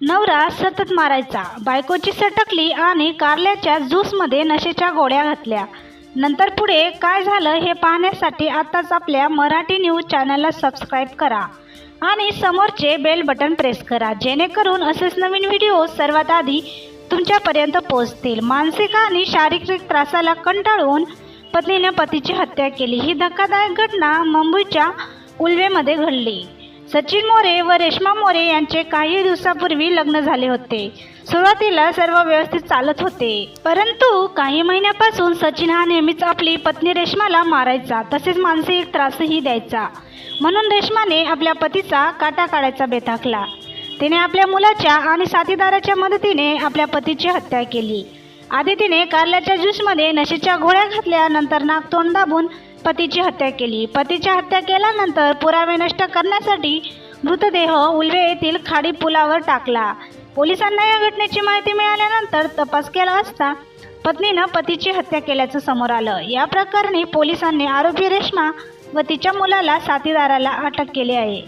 नवरा सतत मारायचा. बायकोची सटकली आणि कारल्याच्या ज्यूसमध्ये नशेच्या गोळ्या घातल्या. नंतर पुढे काय झालं हे पाहण्यासाठी आत्ताच आपल्या मराठी न्यूज चॅनलला सबस्क्राईब करा आणि समोरचे बेल बटन प्रेस करा. जेणेकरून असेच नवीन व्हिडिओ सर्वात आधी तुमच्यापर्यंत पोहोचतील. मानसिक आणि शारीरिक त्रासाला कंटाळून पत्नीने पतीची हत्या केली. ही धक्कादायक घटना मुंबईच्या उल्वेमध्ये घडली. सचिन मोरे व रेश्मा मोरे यांचे काही दिवसापूर्वी लग्न झाले होते. सुरुवातीला सर्व व्यवस्थित चालत होते. परंतु काही महिन्यापासून सचिन हा नेहमीच आपली पत्नी रेश्माला मारायचा. तसेच मानसिक त्रासही द्यायचा. म्हणून रेश्माने आपल्या पतीचा काटा काढायचा बेथाकला तिने आपल्या मुलाच्या आणि साथीदाराच्या मदतीने आपल्या पतीची हत्या केली. आधी तिने कारल्याच्या ज्यूसमध्ये नशेच्या गोळ्या घातल्यानंतर नाक तोंड दाबून पतीची हत्या केली. पतीची हत्या केल्यानंतर पुरावे नष्ट करण्यासाठी मृतदेह उल्वे येथील खाडी पुलावर टाकला. पोलिसांना या घटनेची माहिती मिळाल्यानंतर तपास केला असता पत्नीनं पतीची हत्या केल्याचं समोर आलं. या प्रकरणी पोलिसांनी आरोपी रेश्मा व तिच्या मुलाला साथीदाराला अटक केली आहे.